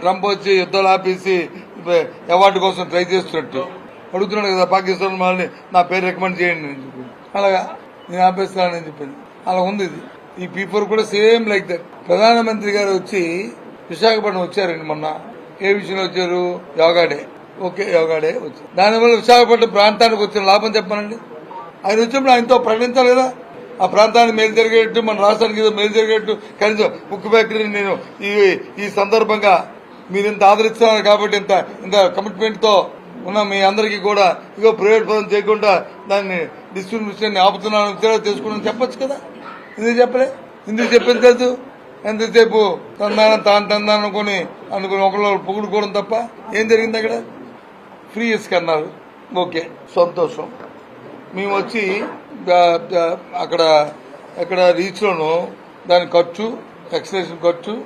Trump వచ్చి యుద్ధాలు ఆపేసి అవార్డు కోసం ట్రై చేస్తున్నట్టు. అడుగుతున్నాడు కదా పాకిస్తాన్ వాళ్ళని నా పేరు రికమెండ్ చేయండి అని చెప్పింది అలాగా? నేను ఆపేస్తానని చెప్పింది అలా ఉంది ఇది. ఈ పీపుల్ కూడా సేమ్ లైక్ దట్. ప్రధానమంత్రి గారు వచ్చి విశాఖపట్నం వచ్చారండి మొన్న. ఏ విషయంలో వచ్చారు? యోగాడే. ఓకే యోగాడే వచ్చారు. దానివల్ల విశాఖపట్నం ప్రాంతానికి వచ్చిన లాభం చెప్పానండి. ఆయన వచ్చినప్పుడు ఆయనతో ప్రకటించాలి కదా ఆ ప్రాంతానికి మేలు జరిగేట్టు మన రాష్ట్రానికి ఏదో మేలు జరిగేట్టు కనీసం ఉక్కు ఫ్యాక్టరీని నేను ఈ ఈ సందర్భంగా మీరు ఇంత ఆదరిస్తున్నారు కాబట్టి ఇంత ఇంత కమిట్మెంట్తో ఉన్న మీ అందరికీ కూడా ఇగో ప్రైవేట్ పదం చేయకుండా దాన్ని డిస్ట్రిబ్యూషన్ ఆపుతున్నాను ఉత్తరాలు తీసుకున్నాను చెప్పొచ్చు కదా? ఎందుకు చెప్పలే? ఎందుకు చెప్పింది తెలుసు? ఎంతసేపు తందానం తాను తందాను అనుకుని అనుకుని ఒకళ్ళు పొగుడుకోవడం తప్ప ఏం జరిగింది అక్కడ? ఫ్రీ ఇసుక అన్నారు. ఓకే సంతోషం. మేము వచ్చి అక్కడ ఎక్కడ రీచ్లోను దాని ఖర్చు ఎక్స్టేషన్ ఖర్చు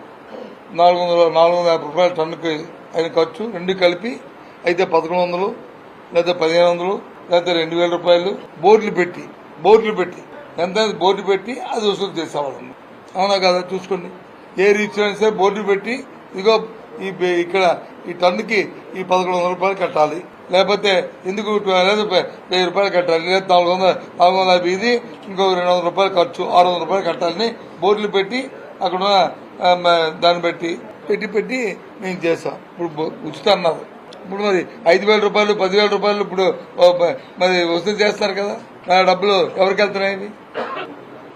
నాలుగు వందల నాలుగు వందల యాభై రూపాయల టన్నుకి అయిన ఖర్చు రెండు కలిపి అయితే పదకొండు వందలు లేదా పదిహేను వందలు లేకపోతే రెండు వేల రూపాయలు బోర్డులు పెట్టి బోర్డులు పెట్టి ఎంత బోర్డు పెట్టి అది వసూలు చేసేవాళ్ళం. అవునా కదా? చూసుకోండి. ఏ రీచ్ అయినా సరే బోర్డు పెట్టి ఇదిగో ఈ ఇక్కడ ఈ టన్నుకి ఈ పదకొండు వందల రూపాయలు కట్టాలి. లేకపోతే ఎందుకు లేదా వెయ్యి రూపాయలు కట్టాలి. లేదా నాలుగు వందల నాలుగు వందల యాభై ఇది ఇంకో రెండు వందల రూపాయలు ఖర్చు ఆరు వందల రూపాయలు కట్టాలని బోర్డులు పెట్టి అక్కడ దాన్ని పెట్టి పెట్టి పెట్టి మేము చేస్తాం. ఇప్పుడు ఉచితం అన్నారు ఇప్పుడు మరి ఐదు వేల రూపాయలు పదివేల రూపాయలు ఇప్పుడు మరి వసూలు చేస్తారు కదా. ఆ డబ్బులు ఎవరికి వెళ్తున్నాయి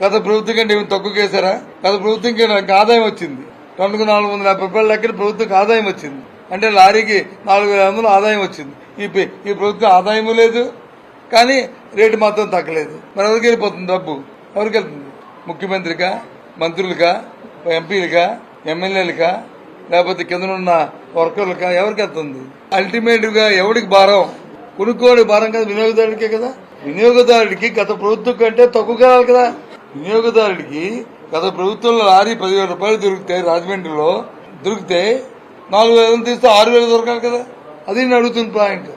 గత ప్రభుత్వం కంటే ఏమి తక్కువ చేశారా? గత ప్రభుత్వంకి నాకు ఆదాయం వచ్చింది. రెండు నాలుగు వందల యాభై రూపాయల లెక్కన ప్రభుత్వం ఆదాయం వచ్చింది. అంటే లారీకి నాలుగు వేల వందలు ఆదాయం వచ్చింది. ఈ పే- ఈ ప్రభుత్వం ఆదాయం లేదు కానీ రేటు మాత్రం తగ్గలేదు. మరి ఎవరికి వెళ్ళిపోతుంది డబ్బు? ఎవరికి వెళ్తుంది? ముఖ్యమంత్రికా మంత్రులకా ఎంపీలకా ఎమ్మెల్యేలకా లేకపోతే కింద ఉన్న వర్కర్లకా? ఎవరికి వెళ్తుంది? అల్టిమేట్గా ఎవరికి భారం? కొనుక్కోవడానికి భారం కదా వినియోగదారుడికే కదా? వినియోగదారుడికి గత ప్రభుత్వం కంటే తక్కువ కావాలి కదా? వినియోగదారుడికి గత ప్రభుత్వంలో లారీ పదివేల రూపాయలు దొరుకుతాయి రాజమండ్రిలో దొరికితే నాలుగు వేలు తీస్తే ఆరు వేలు దొరకాలి కదా? అది నేను అడుగుతుంది పాయింట్